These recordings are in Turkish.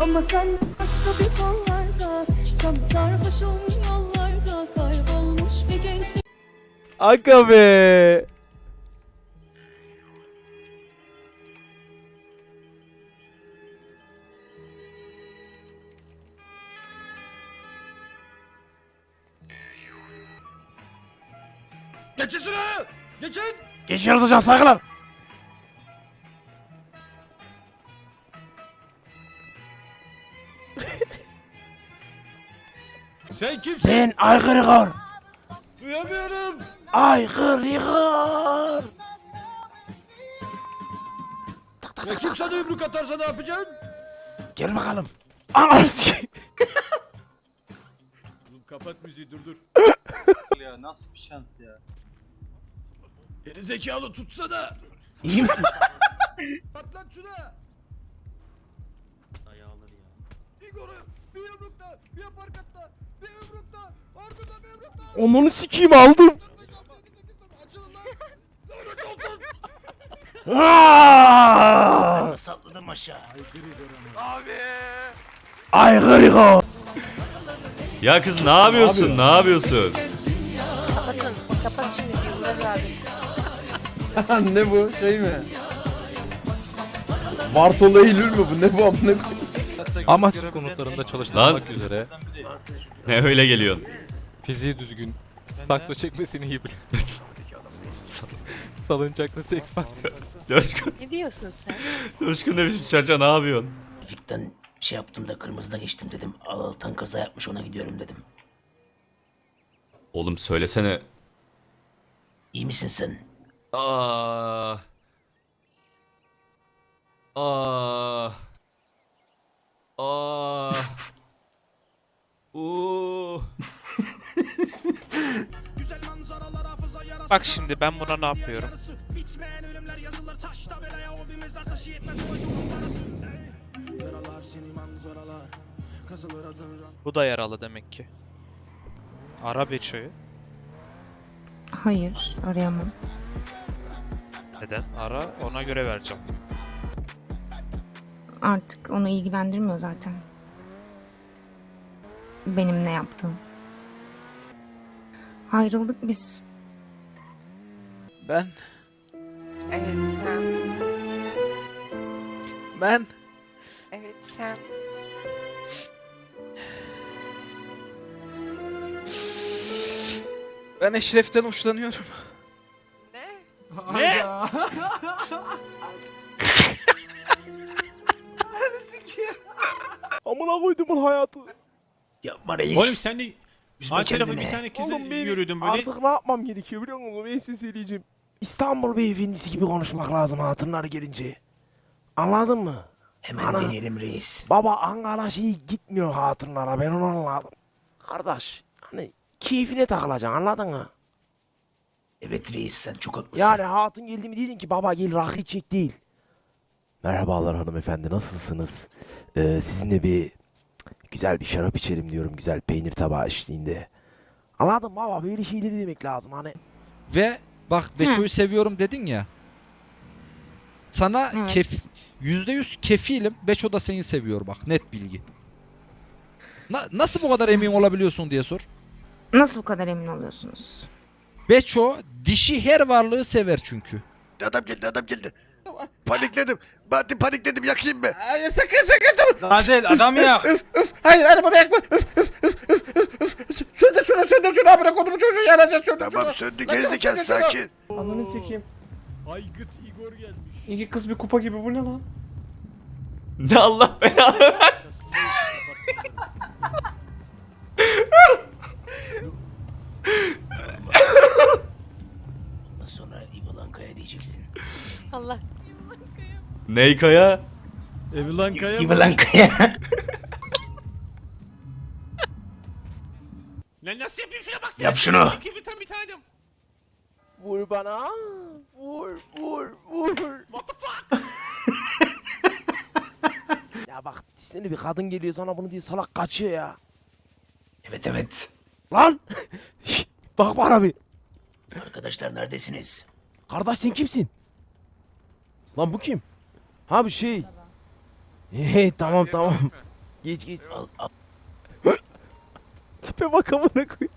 Ama sen başka bir kollarda Tam sarhoşum yollarda Kaybolmuş bir gençlik Aga be. Geçin şunu! Geçin! Geçiyoruz hocam saygılar. Sen kimsin? Ben aykırı kar. Duyamıyorum. Aykırı kar. Ya kim sana yumruk atarsa ne yapacaksın? Gel bakalım. Oğlum kapat müziği dur dur. ya nasıl bir şans ya. Geri zekalı tutsana. İyi misin? Patlat şuna. Igor'u bir yumrukta, bir aparkatta, bir yumrukta, ardından bir yumrukta. Onunu sikeyim aldım. Açılın lan. Lanet olsun. Aaaa! Salladım aşağı. Aykırı kar. Ya kız ne yapıyorsun? Ne yapıyorsun? Kapatın. Kapat şimdi Yılmaz abi. ne bu şey mi? Bartolo Eylül mü bu? Ne bu amına koyayım? Amaç konutlarında çalıştırmak üzere Ne öyle geliyorsun? fiziği düzgün, sakso çekmesini iyi bilen. Salıncaklı seks var. Coşkun, Ne diyorsun sen? Coşkun ne biçim çaça ne yapıyorsun? Trafikten şey yaptım da kırmızıda geçtim dedim. Allah'tan kaza yapmış ona gidiyorum dedim. Oğlum söylesene. İyi misin sen? Aa. Aa. Bak şimdi ben buna ne yapıyorum? Bu da yaralı demek ki. Ara Beço'yu. Hayır, arayamam. Neden? Ara ona göre vereceğim. Artık onu ilgilendirmiyor zaten. Benim ne yaptığım. Ayrıldık biz. Ben Evet sen. ben Evet sen. ben Eşref'ten hoşlanıyorum. Ne? Amına koydumun hayatı. Yapma reis. Oğlum sen de Ay tarafı kendini. bir tane kızı yürüdün böyle. artık ne yapmam gerekiyor biliyor musun? Ben size söyleyeceğim. İstanbul beyefendisi gibi konuşmak lazım hatırlar gelince. Anladın mı? Hemen Ana. deneyelim reis. Baba Ankara şey gitmiyor hatırlara ben onu anladım. Kardeş hani keyfine takılacaksın anladın mı? Evet reis sen çok haklısın. Yani hatun geldi mi dedin ki baba gel rakı çek değil. Merhabalar hanımefendi nasılsınız? Ee, sizinle bir güzel bir şarap içelim diyorum güzel peynir tabağı eşliğinde. Anladın mı baba böyle şeyleri demek lazım hani. Ve bak Beço'yu seviyorum dedin ya. Sana Evet. kef yüzde yüz kefilim. Beço da seni seviyor bak net bilgi. Na- nasıl bu kadar emin olabiliyorsun diye sor. Nasıl bu kadar emin oluyorsunuz? Beço dişi her varlığı sever çünkü. Adam geldi adam geldi. Panikledim. Ben panikledim yakayım mı? Hayır sakın sakın. Adel adam ya. Üf üf hayır arabada yakma. Üf üf üf üf üf üf. Şunu söndür şunu amına kodumu çocuğu söndür şunu. söndü gerizekalı, sakin. Ananı sikeyim. Aygıt Igor gelmiş. İki kız bir kupa gibi bu ne lan? Ne Allah belanı ver. Sonra İvalanka'ya diyeceksin. Allah. Neykaya? Evlankaya mı? İvalanka'ya. Nasıl yapayım şuna bak Yap şunu. İki vitamin bir tanem. Vur bana. Vur vur vur. What the fuck? ya bak seni bir kadın geliyor sana bunu diye salak kaçıyor ya. Evet evet. Lan. bak bana bir. Arkadaşlar neredesiniz? Kardeş sen kimsin? Lan bu kim? Ha bu şey. Hey tamam tamam. Geç geç. Al, al. Tipe bak amına koyayım.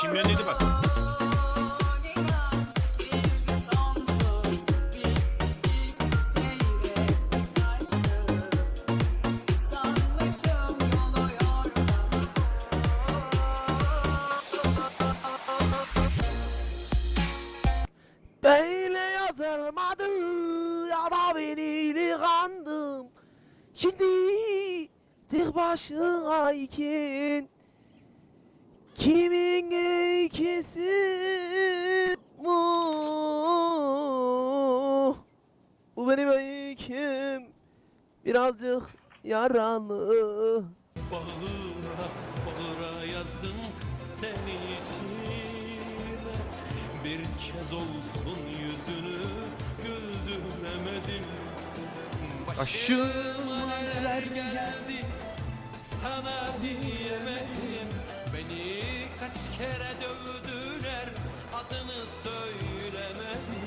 Çimlenleri bas. Böyle yazılmadı ya da beni kandım. Şimdi tek başına iken kimin ikisi bu? Bu benim öyküm birazcık yaralı. Bağıra bağıra yazdım seni içime Bir kez olsun yüzünü güldüremedim Başıma neler geldi sana diyemedim seni kaç kere dövdüler adını söylemedim.